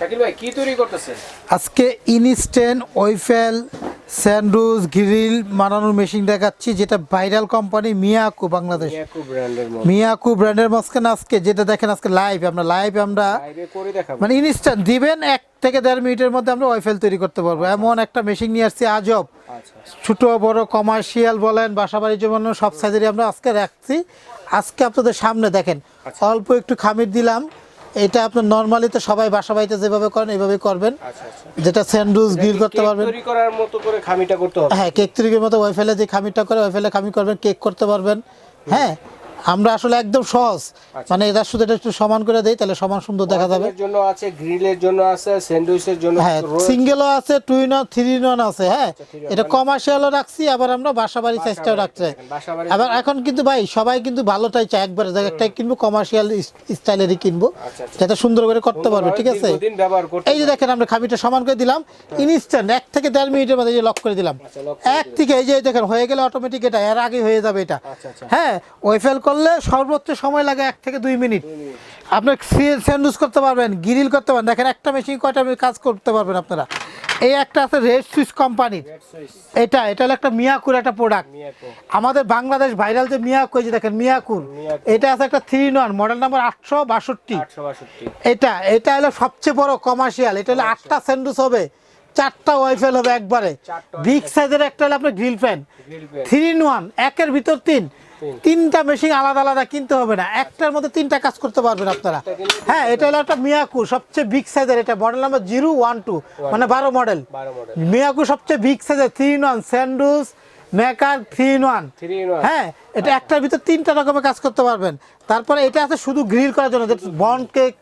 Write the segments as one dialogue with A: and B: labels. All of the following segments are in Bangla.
A: শাকিল ভাই কি তৈরি করতেছেন?
B: আজকে ইনস্ট্যান্ট ওয়েফেল স্যান্ডউইচ গ্রিল বানানোর মেশিন দেখাচ্ছি যেটা ভাইরাল কোম্পানি মিয়াকু বাংলাদেশ।
A: মিয়াকু ব্র্যান্ডের
B: মাঝখানে আজকে যেটা দেখেন আজকে লাইভ আমরা লাইভ আমরা মানে ইনস্ট্যান্ট দিবেন এক থেকে দেড় মিনিটের মধ্যে আমরা ওয়েফেল তৈরি করতে পারব। এমন একটা মেশিন নিয়ে আসছি আজব।
A: আচ্ছা
B: ছোট বড় কমার্শিয়াল বলেন বাসা বাড়ির জন্য সব সাইজেরই আমরা আজকে রাখছি। আজকে আপনাদের সামনে দেখেন অল্প একটু খামির দিলাম। এটা আপনার নর্মালি তো সবাই বাসা বাড়িতে যেভাবে করেন এইভাবে করবেন।
A: আচ্ছা আচ্ছা।
B: যেটা স্যান্ডউইচ গ্রিল করতে পারবেন।
A: তৈরি করার মতো করে খামিটা করতে হবে?
B: হ্যাঁ কেক তৈরির মতো ওই ফেলে যে খামিটা করে ওই ফেলে খামি করবেন কেক করতে পারবেন। হ্যাঁ আমরা আসলে একদম সহজ। মানে এটা শুধু এটা একটু সমান করে দেই তাহলে সমান সুন্দর দেখা যাবে।
A: জন্য আছে গ্রিলের জন্য আছে স্যান্ডউইচের জন্য
B: হ্যাঁ সিঙ্গেলও আছে টু ইন থ্রি ইন আছে হ্যাঁ। এটা কমার্শিয়ালও রাখছি আবার আমরা বাসা বাড়ি সাইজটাও রাখছি। আবার এখন কিন্তু ভাই সবাই কিন্তু ভালোটাই চায় একবারে একটাই কিনবো কমার্শিয়াল স্টাইলেরই কিনবো
A: আচ্ছা, আচ্ছা।
B: যাতে সুন্দর করে করতে পারবে ঠিক আছে? এই যে দেখেন আমরা খাবিটা সমান করে দিলাম ইনস্ট্যান্ট এক থেকে দেড় মিনিটের মধ্যে যে লক করে দিলাম।
A: আচ্ছা,
B: এক থেকে এই যে দেখেন হয়ে গেলে অটোমেটিক এটা এর আগে হয়ে যাবে এটা।
A: আচ্ছা, আচ্ছা।
B: হ্যাঁ ওয়েফেল করলে সর্বোচ্চ সময় লাগে এক থেকে দুই মিনিট। আপনার স্যান্ডউইচ করতে পারবেন গ্রিল করতে পারবেন। দেখেন একটা মেশিন কয়টা কাজ করতে পারবেন আপনারা। এই একটা আছে রেড সুইচ কোম্পানির এটা এটা হলো একটা মিয়াকুর একটা প্রোডাক্ট আমাদের বাংলাদেশ ভাইরাল যে মিয়াকু এই যে দেখেন মিয়াকুর এটা আছে একটা থ্রি ওয়ান মডেল নাম্বার আটশো বাষট্টি। এটা এটা হলো সবচেয়ে বড় কমার্শিয়াল এটা হলো আটটা স্যান্ডউইচ হবে চারটা ওয়াইফেল হবে একবারে। বিগ সাইজের একটা হলো আপনার grill pan three in one একের ভিতর তিন। তিনটা মেশিন আলাদা আলাদা কিনতে হবে না। একটার মধ্যে তিনটা কাজ করতে পারবেন আপনারা। হ্যাঁ এটা হলো একটা মিয়াকু সবচেয়ে বিগ সাইজের এটা model number zero one two মানে বারো মডেল মিয়াকু সবচেয়ে বিগ সাইজের three in one sandwich maker three in one
A: 3 in 1
B: হ্যাঁ এটা একটার ভিতর তিনটা রকমের কাজ করতে পারবেন। তারপরে এটা আছে শুধু গ্রিল করার জন্য বন কেক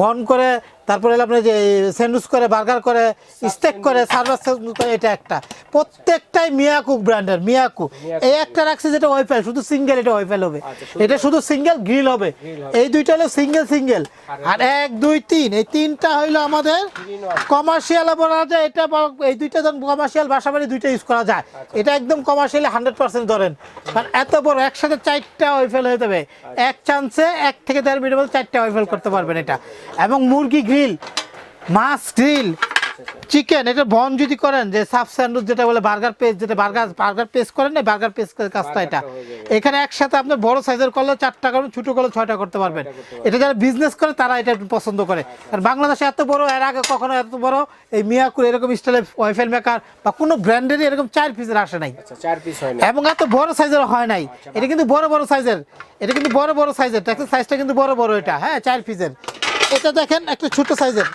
B: বন করে তারপরে হলো আপনার যে স্যান্ডউইচ করে বার্গার করে স্টেক করে সার্ভার করে এটা একটা। প্রত্যেকটাই মিয়াকু ব্র্যান্ডের মিয়াকু। এই একটা রাখছে যেটা ওয়াইফাই শুধু সিঙ্গেল এটা ওয়াইফাই হবে।
A: আচ্ছা,
B: এটা শুধু সিঙ্গেল গ্রিল হবে। এই দুইটা হলো সিঙ্গেল সিঙ্গেল। আর এক দুই তিন। এই তিনটা হইল আমাদের কমার্শিয়াল বলা যায় এটা এই দুইটা যখন কমার্শিয়াল বাসা বাড়ি দুইটা ইউজ করা যায়। এটা একদম কমার্শিয়ালি হান্ড্রেড পার্সেন্ট ধরেন। কারণ এত বড় একসাথে চারটা ওয়েফেল হয়ে যাবে। এক চান্সে এক থেকে দেড় মিনিটের মধ্যে চারটা ওয়েফেল করতে পারবেন এটা। এবং মুরগি গ্রিল মাছ গ্রিল চিকেন এটা বন যদি করেন যে সাব স্যান্ডউইচ যেটা বলে বার্গার পেস্ট যেটা বার্গার বার্গার পেস্ট করেন না বার্গার পেস্ট কাজটা এটা। এখানে একসাথে আপনি বড় সাইজের করলে চারটা করবেন ছোট করলে ছয়টা করতে পারবেন। এটা যারা বিজনেস করে তারা এটা পছন্দ করে। আর বাংলাদেশে এত বড় এর আগে কখনো এত বড় এই মিয়াকুর এরকম স্টাইলের ওয়াইফাই মেকার বা কোনো ব্র্যান্ডেরই এরকম চার পিসের আসে নাই।
A: আচ্ছা পিস হয়
B: এবং এত বড় সাইজের হয় নাই। এটা কিন্তু বড় বড় সাইজের এটা কিন্তু বড় বড় সাইজের সাইজটা কিন্তু বড় বড় এটা। হ্যাঁ চার পিসের এটা দেখেন একটা ছোট সাইজের।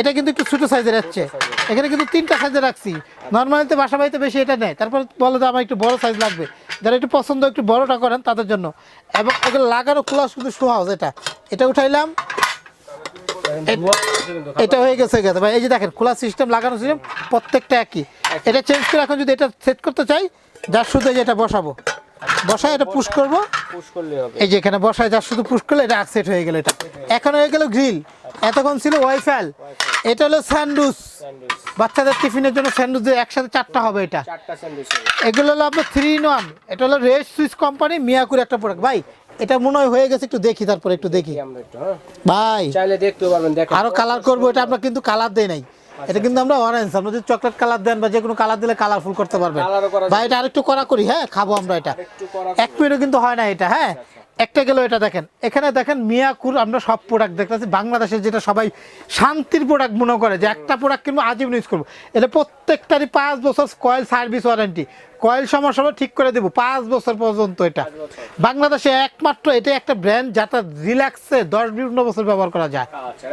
B: এটা কিন্তু একটু ছোট সাইজের হচ্ছে। এখানে কিন্তু তিনটা সাইজের রাখছি। নর্মালিতে বাসা বাড়িতে বেশি এটা নেয় তারপর বলে যে আমার একটু বড় সাইজ লাগবে। যারা একটু পছন্দ, একটু বড়টা করেন তাদের জন্য। এবং এগুলো লাগানো ক্লাস কিন্তু সহজ এটা। এটা উঠাইলাম। এটা হয়ে গেছে গেছে ভাই, এই যে দেখেন খোলা সিস্টেম লাগানো সিস্টেম প্রত্যেকটা একই। এটা চেঞ্জ করে এখন যদি এটা সেট করতে চাই যার শুধু এই যে এটা বসাবো। বসায় এটা পুশ করব।
A: পুশ করলে হবে।
B: এই যে এখানে বসায় যার শুধু পুশ করলে এটা সেট হয়ে গেল এটা। এখন হয়ে গেল গ্রিল এতক্ষণ ছিল ওয়াইফাই। এটা হলো স্যান্ডউইচ বাচ্চাদের টিফিনের জন্য স্যান্ডউইচ একসাথে চারটা হবে এটা। এগুলো হলো আপনার থ্রি ইন ওয়ান এটা হলো রেড সুইচ কোম্পানি মিয়াকুর একটা প্রোডাক্ট ভাই এটা মনে হয় হয়ে গেছে একটু দেখি তারপরে একটু দেখি।
A: আমরা একটু হ্যাঁ।
B: ভাই
A: চাইলে দেখতে পারবেন
B: আরও কালার করব এটা আমরা কিন্তু কালার দেই নাই। এটা কিন্তু আমরা অরেঞ্জ আমরা যদি চকলেট কালার দেন বা যে কোনো কালার দিলে কালারফুল করতে পারবেন। বা এটা আরেকটু করা করি হ্যাঁ? খাব আমরা এটা।
A: একটু করা।
B: এক মিনিটও কিন্তু হয় না এটা হ্যাঁ? একটা গেল এটা দেখেন। এখানে দেখেন মিয়াকুর আমরা সব প্রোডাক্ট দেখতেছি। বাংলাদেশের যেটা সবাই শান্তির প্রোডাক্ট মনে করে যে একটা প্রোডাক্ট কিনবো আজীবন ইউজ করব। এটা প্রত্যেকটারই পাঁচ বছর কয়েল সার্ভিস ওয়ারেন্টি কয়েল সমস্যা ঠিক করে দেবো পাঁচ বছর পর্যন্ত এটা। বাংলাদেশে একমাত্র এটা একটা ব্র্যান্ড যাতে রিল্যাক্সে দশ বিভিন্ন বছর ব্যবহার করা যায়।
A: আচ্ছা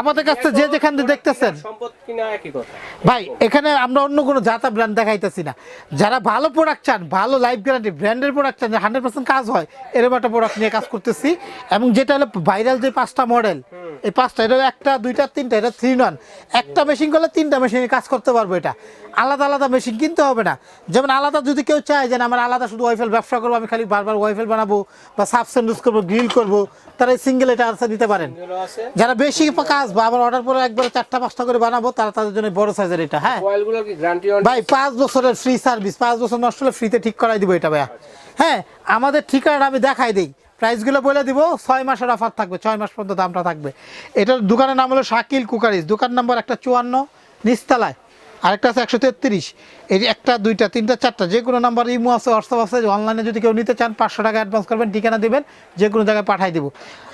B: আমাদের কাছে যে যেখান থেকে দেখতেছেন।
A: সম্পদ কিনা একই কথা
B: ভাই এখানে আমরা অন্য কোনো জাতা ব্র্যান্ড দেখাইতেছি না। যারা ভালো প্রোডাক্ট চান ভালো লাইফ গ্যারান্টি ব্র্যান্ডের প্রোডাক্ট চান হান্ড্রেড পার্সেন্ট কাজ হয় এরকম একটা প্রোডাক্ট নিয়ে কাজ করতেছি। এবং যেটা হলো ভাইরাল যে পাঁচটা মডেল এই পাঁচটা এটা একটা দুইটা তিনটা এটা থ্রি নন একটা মেশিন করলে তিনটা মেশিনে কাজ করতে পারব এটা। আলাদা আলাদা মেশিন কিনতে হবে না। যেমন আলাদা যদি কেউ চায় যে আমার আলাদা শুধু ওয়াইফেল ব্যবসা করব আমি খালি বারবার ওয়াইফেল বানাবো বা সাব স্যান্ডউইচ করব গ্রিল করব তারা সিঙ্গেল এটা আনসার দিতে পারেন। যারা বেশি কাজ বা আবার অর্ডার পরে একবারে চারটা পাঁচটা করে বানাবো তারা তাদের জন্য বড় সাইজের এটা হ্যাঁ? ভাই পাঁচ বছরের ফ্রি সার্ভিস পাঁচ বছর নষ্ট হলে ফ্রিতে ঠিক করাই দিব এটা ভাইয়া। হ্যাঁ আমাদের ঠিকানাটা আমি দেখাই দিই। প্রাইসগুলো বলে দিব ছয় মাসের অফার থাকবে ছয় মাস পর্যন্ত দামটা থাকবে। এটার দোকানের নাম হলো শাকিল কুকারিস দোকান নাম্বার একটা চুয়ান্ন নিস্তালায় আরেকটা আছে একশো তেত্রিশ। এই যে একটা দুইটা তিনটা চারটা যে কোনো নাম্বার ইমো আছে হোয়াটসঅ্যাপ আছে অনলাইনে যদি কেউ নিতে চান পাঁচশো টাকা অ্যাডভান্স করবেন ঠিকানা দেবেন যে কোনো জায়গায় পাঠাই দেবো।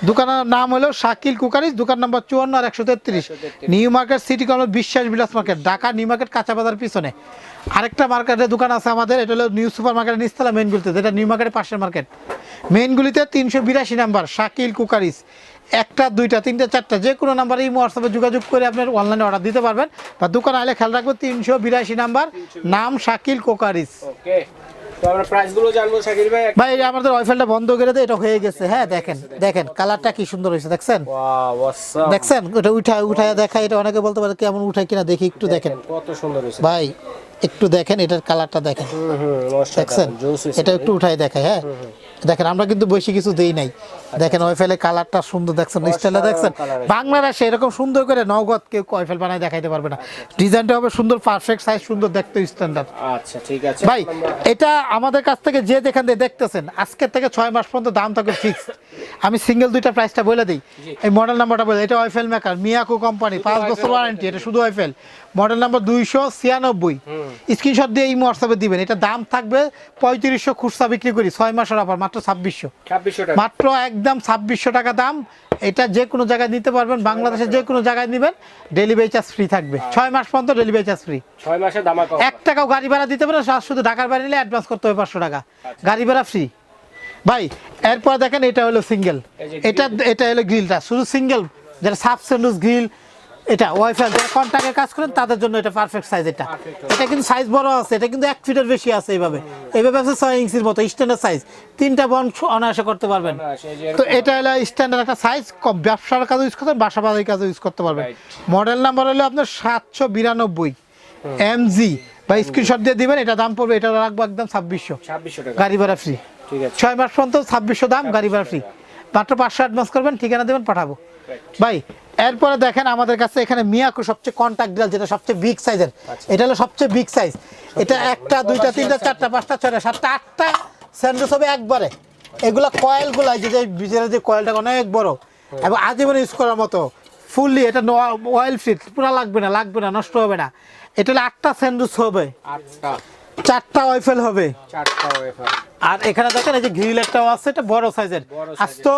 B: দোকানের নাম হলো শাকিল কুকারিস দোকান নাম্বার চুয়ান্ন আর একশো তেত্রিশ। নিউ মার্কেট সিটি কর্নার বিশ্বাস বিলাস মার্কেট ঢাকা নিউ মার্কেট কাঁচা বাজার পিছনে। আরেকটা মার্কেটের দোকান আছে আমাদের এটা হলো নিউ সুপার মার্কেটের নিস্তলা মেনগুলিতে যেটা নিউ মার্কেটের পাশের মার্কেট। মেনগুলিতে তিনশো বিরাশি নাম্বার শাকিল কুকারিস একটা দুইটা তিনটা চারটা যে কোনো নাম্বারে এই হোয়াটসঅ্যাপে যোগাযোগ করে আপনার অনলাইনে অর্ডার দিতে পারবেন। বা দোকানে আলে খেয়াল রাখবেন তিনশো বিরাশি নাম্বার নাম শাকিল কোকারিস।
A: ওকে ভাই।
B: আমাদের ওয়াইফাইটা বন্ধ করে দিয়ে এটা হয়ে গেছে। হ্যাঁ দেখেন দেখেন কালারটা কি সুন্দর হয়েছে দেখছেন? দেখছেন? এটা উঠায় উঠায় দেখা এটা অনেকে বলতে পারে কেমন উঠায় কিনা দেখি একটু দেখেন
A: কত সুন্দর
B: ভাই একটু দেখেন এটার কালারটা দেখেন। দেখছেন? এটা একটু উঠাই দেখায় হ্যাঁ? দেখেন আমরা কিন্তু বেশি কিছু দেই নাই। দেখেন ওয়াইফাইলে কালারটা সুন্দর দেখছেন? স্টাইলটা দেখছেন। বাংলাদেশে এরকম সুন্দর করে নগদ কেউ ওয়াইফাই বানায় দেখাইতে পারবে না। ডিজাইনটা হবে সুন্দর পারফেক্ট সাইজ সুন্দর দেখতে স্ট্যান্ডার্ড
A: আচ্ছা ঠিক আছে।
B: ভাই এটা আমাদের কাছ থেকে যে যেখান থেকে দেখতেছেন আজকের থেকে ছয় মাস পর্যন্ত দাম থাকবে ফিক্স আমি সিঙ্গেল দুইটা প্রাইসটা বলে দিই। এই মডেল নাম্বারটা বলে এটা ওয়াইফেল মেকার মিয়াকো কোম্পানি পাঁচ বছর ওয়ারেন্টি এটা শুধু ওয়াইফেল মডেল নাম্বার দুইশো ছিয়ানব্বই। স্ক্রিনশট দিয়ে এই হোয়াটসঅ্যাপে দিবেন। এটা দাম থাকবে পঁয়ত্রিশশো খুচরা বিক্রি করি ছয় মাসের অফার মাত্র ছাব্বিশশো। মাত্র একদম ছাব্বিশশো টাকা দাম। এটা যে কোনো জায়গায় নিতে পারবেন বাংলাদেশের যে কোনো জায়গায় নেবেন ডেলিভারি চার্জ ফ্রি থাকবে। ছয় মাস পর্যন্ত ডেলিভারি চার্জ ফ্রি
A: ছয় মাসে
B: এক টাকাও গাড়ি ভাড়া দিতে পারেন শুধু ঢাকার বাইরে নিলে অ্যাডভান্স করতে হবে পাঁচশো টাকা। গাড়ি ভাড়া ফ্রি ভাই এরপর দেখেন এটা হলো সিঙ্গেল এটা এটা হলো গ্রিলটা শুধু সিঙ্গেল যারা সাবসেন্ডুস গ্রিল এটা ওয়াইফাই যারা কন্ট্রাক্টে কাজ করেন তাদের জন্য এটা পারফেক্ট সাইজ এটা। এটা কিন্তু সাইজ বড় আছে এটা কিন্তু এক ফিটের বেশি আছে এইভাবে। এইভাবে আছে ছয় ইঞ্চির মতো স্ট্যান্ডার্ড সাইজ তিনটা বন অনায়াসে করতে পারবেন। তো এটা হলো স্ট্যান্ডার্ড একটা সাইজ ব্যবসার কাজে ইউজ করতে বাসা বাড়ির কাজে ইউজ করতে পারবেন। মডেল নাম্বার হলো আপনার সাতশো বিরানব্বই। এম জি বা স্ক্রিনশট দিয়ে দিবেন এটা দাম পড়বে এটা রাখব একদম ছাব্বিশশো। গাড়ি ভাড়া ফ্রি ছয় মাস পর্যন্ত ছাব্বিশশো দাম গাড়ি ভাড়া ফ্রি মাত্র পাঁচশো অ্যাডভান্স করবেন ঠিকানা দেবেন পাঠাবো। ভাই এরপরে দেখেন আমাদের কাছে এখানে মিয়াকো সবচেয়ে কন্ট্যাক্ট ডিলার যেটা সবচেয়ে বিগ সাইজের এটা হলো সবচেয়ে বিগ সাইজ এটা একটা দুইটা তিনটা চারটা পাঁচটা ছয়টা সাতটা আটটা স্যান্ডউইচ হবে একবারে। এগুলা কয়েলগুলো যে বিজের যে কয়েলটা অনেক বড়। এবং আজীবন ইউজ করার মতো। ফুললি এটা অয়েল ফ্রি পুরা লাগবে না লাগবে না নষ্ট হবে না। এটা হলো আটটা স্যান্ডউইচ হবে।
A: আটটা।
B: চারটা ওয়াইফেল হবে।
A: চারটা ওয়েফার
B: আর এখানে দেখেন এই যে গ্রিল একটাও আছে এটা বড় সাইজের। আজ তো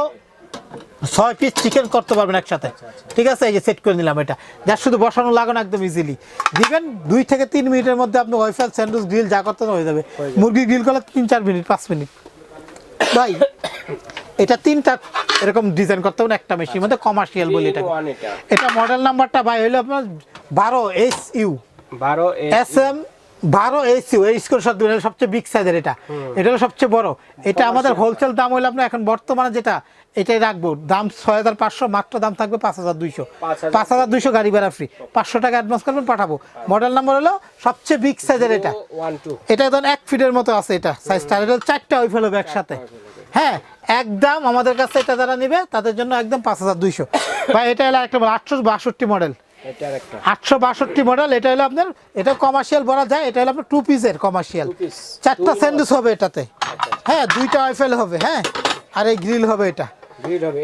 B: ছয় পিস চিকেন করতে পারবেন একসাথে। ঠিক আছে এই যে সেট করে নিলাম এটা। যা শুধু বসানো লাগানো একদম ইজিলি দিবেন দুই থেকে তিন মিনিটের মধ্যে আপনি ওয়াইফাই স্যান্ডউইচ গ্রিল যা করতে হয়ে যাবে। মুরগি গ্রিল করলে তিন চার মিনিট পাঁচ মিনিট। ভাই এটা তিনটা এরকম ডিজাইন করতে হবে একটা মেশিনের মধ্যে কমার্শিয়াল বলি এটা
A: এটা।
B: এটা মডেল নাম্বারটা ভাই হলো আপনার বারো এস ইউ
A: বারো
B: এস এম বারো এসিউ এই স্কোর দিবেন সবচেয়ে বিগ সাইজের এটা। এটা হলো সবচেয়ে বড়। এটা আমাদের হোলসেল দাম হইল আপনার এখন বর্তমানে যেটা এটাই রাখব। দাম ছয় হাজার পাঁচশো মাত্র দাম থাকবে পাঁচ হাজার দুইশো। পাঁচ হাজার। দুইশো গাড়ি ভাড়া ফ্রি পাঁচশো টাকা অ্যাডভান্স করবেন পাঠাবো। মডেল নাম্বার হলো সবচেয়ে বিগ সাইজের এটা। এটা ধরুন এক ফিটের মতো আছে এটা। সাইজটা এটা চারটা ওই ফেলবে একসাথে। হ্যাঁ একদম আমাদের কাছে এটা যারা নিবে তাদের জন্য একদম পাঁচ হাজার দুইশো। বা এটা হলো একটা আটশো বাষট্টি মডেল আটশো বাষট্টি মডেল এটা হলো আপনার এটা কমার্শিয়াল বলা যায় এটা হলো আপনার টু পিসের কমার্শিয়াল চারটা স্যান্ডউইচ হবে এটাতে। হ্যাঁ দুইটা হবে হ্যাঁ। আর এই গ্রিল হবে এটা।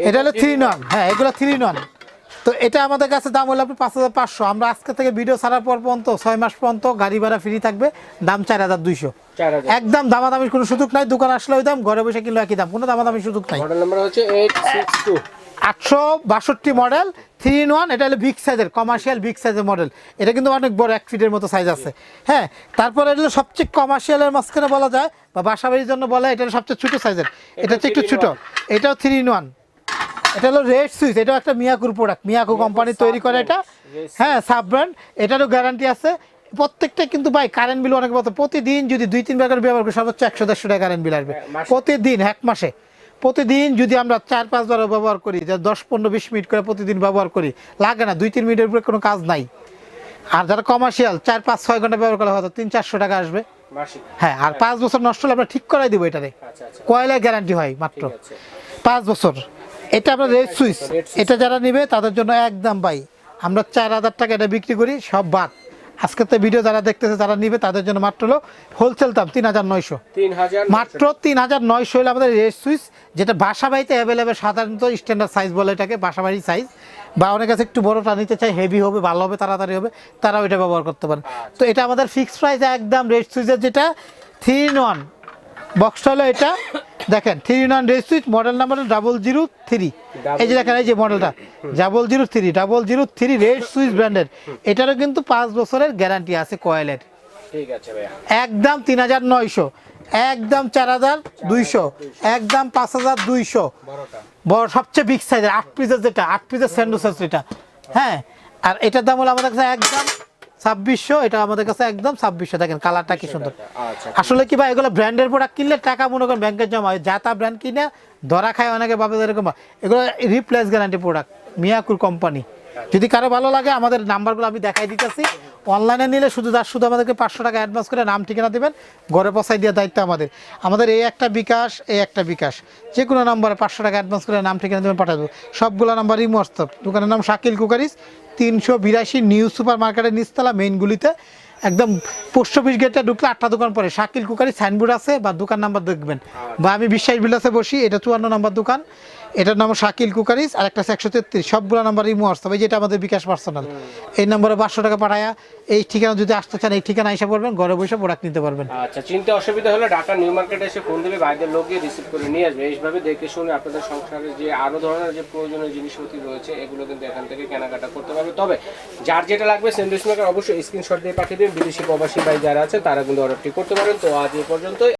B: এটা হলো থ্রি নন হ্যাঁ এগুলো থ্রি নন তো এটা আমাদের কাছে দাম হলো আপনি পাঁচ হাজার পাঁচশো। আমরা আজকে থেকে ভিডিও ছাড়ার পর পর্যন্ত ছয় মাস পর্যন্ত গাড়ি ভাড়া ফ্রি থাকবে দাম চার হাজার দুইশো। একদম দামাদামির কোনো সুযোগ নাই দোকান আসলে ওই দাম ঘরে বসে কিনলে একই দাম কোনো দামাদামির সুযোগ নাই।
A: মডেল নাম্বার হচ্ছে এইট সিক্স টু
B: আটশো বাষট্টি মডেল থ্রি ইন ওয়ান এটা হলো বিগ সাইজের কমার্শিয়াল বিগ সাইজের মডেল এটা কিন্তু অনেক বড় এক ফিটের মতো সাইজ আছে। হ্যাঁ তারপরে এটা হলো সবচেয়ে কমার্শিয়ালের মাঝখানে বলা যায় বা বাসাবাড়ির জন্য বলা এটা সবচেয়ে ছোটো সাইজের এটা হচ্ছে একটু ছোটো। এটাও থ্রি ইন ওয়ান এটা হলো রেড সুইচ এটাও একটা মিয়াকুর প্রোডাক্ট মিয়াকু কোম্পানি তৈরি করে এটা। হ্যাঁ সাব ব্র্যান্ড এটারও গ্যারান্টি আছে। প্রত্যেকটা কিন্তু ভাই কারেন্ট বিল অনেক মতো প্রতিদিন যদি দুই তিন করে ব্যবহার করি সর্বোচ্চ একশো দেড়শো টাকা কারেন্ট বিল আসবে।
A: হ্যাঁ,
B: প্রতিদিন এক মাসে। প্রতিদিন যদি আমরা চার পাঁচবার ব্যবহার করি যে দশ পনেরো বিশ মিনিট করে প্রতিদিন ব্যবহার করি লাগে না দুই তিন মিনিটের উপরে কোনো কাজ নাই। আর যারা কমার্শিয়াল চার পাঁচ ছয় ঘণ্টা ব্যবহার করা হয়তো তিন চারশো টাকা আসবে। হ্যাঁ আর পাঁচ বছর নষ্ট হলে আমরা ঠিক করাই দিব এটারে।
A: আচ্ছা আচ্ছা।
B: গ্যারান্টি হয় মাত্র। পাঁচ বছর। এটা আমরা রেড সুইচ। এটা যারা নিবে তাদের জন্য একদম ভাই। আমরা চার হাজার টাকা এটা বিক্রি করি সব বাদ। আজকে তো ভিডিও যারা দেখতেছে যারা নিবে তাদের জন্য মাত্র হলো হোলসেল দাম তিন হাজার নয়শো। মাত্র তিন হাজার নয়শো হলে আমাদের রেস সুইচ যেটা বাসা বাড়িতে অ্যাভেলেবেল সাধারণত স্ট্যান্ডার্ড সাইজ বলে এটাকে বাসা বাড়ির সাইজ বা অনেক কাছে একটু বড়টা নিতে চাই হেভি হবে ভালো হবে তাড়াতাড়ি হবে তারা ওইটা ব্যবহার করতে পারেন তো এটা আমাদের ফিক্সড প্রাইস একদম রেস সুইচের যেটা থ্রি ইন ওয়ান বক্সটা হলো এটা দেখেন three in one race switch model number double zero three এই যে দেখেন এই যে মডেলটা double zero three double zero three red switch ব্র্যান্ডের এটারও কিন্তু পাঁচ বছরের গ্যারান্টি আছে কয়েলের।
A: ঠিক আছে ভাইয়া।
B: একদম তিন হাজার নয়শো একদম চার হাজার দুইশো একদম পাঁচ হাজার দুইশো। বড় সবচেয়ে বিগ সাইজের আট পিসের যেটা আট পিসের স্যান্ডোসেস এটা। হ্যাঁ আর এটার দাম হলো আমাদের কাছে একদম ছাব্বিশশো এটা আমাদের কাছে একদম ছাব্বিশশো। দেখেন কালারটা কি সুন্দর।
A: আচ্ছা
B: আসলে কি ভাই এগুলো ব্র্যান্ডের প্রোডাক্ট কিনলে টাকা মনে করেন ব্যাংকের জমা হয়। যা তা ব্র্যান্ড কিনে ধরা খায় অনেকে ভাবে এরকম এগুলো রিপ্লেস গ্যারান্টি প্রোডাক্ট মিয়াকুর কোম্পানি যদি কারও ভালো লাগে, আমাদের নাম্বারগুলো আমি দেখাই দিতেছি। অনলাইনে নিলে শুধু তার শুধু আমাদেরকে পাঁচশো টাকা অ্যাডভান্স করে নাম ঠিকানা দেবেন, ঘরে পৌঁছাই দেওয়ার দায়িত্ব আমাদের। আমাদের এই একটা বিকাশ, এই একটা বিকাশ। যে কোনো নাম্বারে পাঁচশো টাকা অ্যাডভান্স করে নাম ঠিকানা দেবেন পাঠাবো সবগুলো নাম্বারই মস্তব দোকানের নাম শাকিল কুকারিস, তিনশো বিরাশি নিউ সুপার মার্কেটের নিচতলা মেইনগুলিতে একদম পোস্ট অফিস গেটে ঢুকলে আটটা দোকান পরে শাকিল কুকারি সাইনবোর্ড আছে বা দোকান নাম্বার দেখবেন। বা আমি বিশ্বাস বিলাসে বসি, এটা চুয়ান্ন নাম্বার দোকান। এটার নাম শাকিল কুকারিস, আর একটা একশো তেত্রিশ। সবগুলো নাম্বার ইমো আসতে যেটা আমাদের বিকাশ পার্সোনাল। এই নম্বরে পাঁচশো টাকা পাঠায়া, এই ঠিকানা যদি আসতে চান, এই ঠিকানা এসে পড়বেন, ঘরে বসে প্রোডাক্ট নিতে পারবেন।
A: আচ্ছা চিন্তা অসুবিধা হলে ঢাকা নিউ মার্কেটে এসে ফোন দিলে বাইরের লোক গিয়ে রিসিভ করে নিয়ে আসবে। এইভাবে দেখে শুনে আপনাদের সংসারে যে আরও ধরনের যে প্রয়োজনীয় জিনিসপত্র রয়েছে, এগুলো কিন্তু এখান থেকে কেনাকাটা করতে পারবে। তবে যার যেটা লাগবে সেন্ডুইচ মেকার অবশ্যই স্ক্রিনশট দিয়ে পাঠিয়ে দিন। বিদেশি প্রবাসী ভাই যারা আছে, তারা কিন্তু অর্ডারটি করতে পারেন। তো আজ এই পর্যন্তই।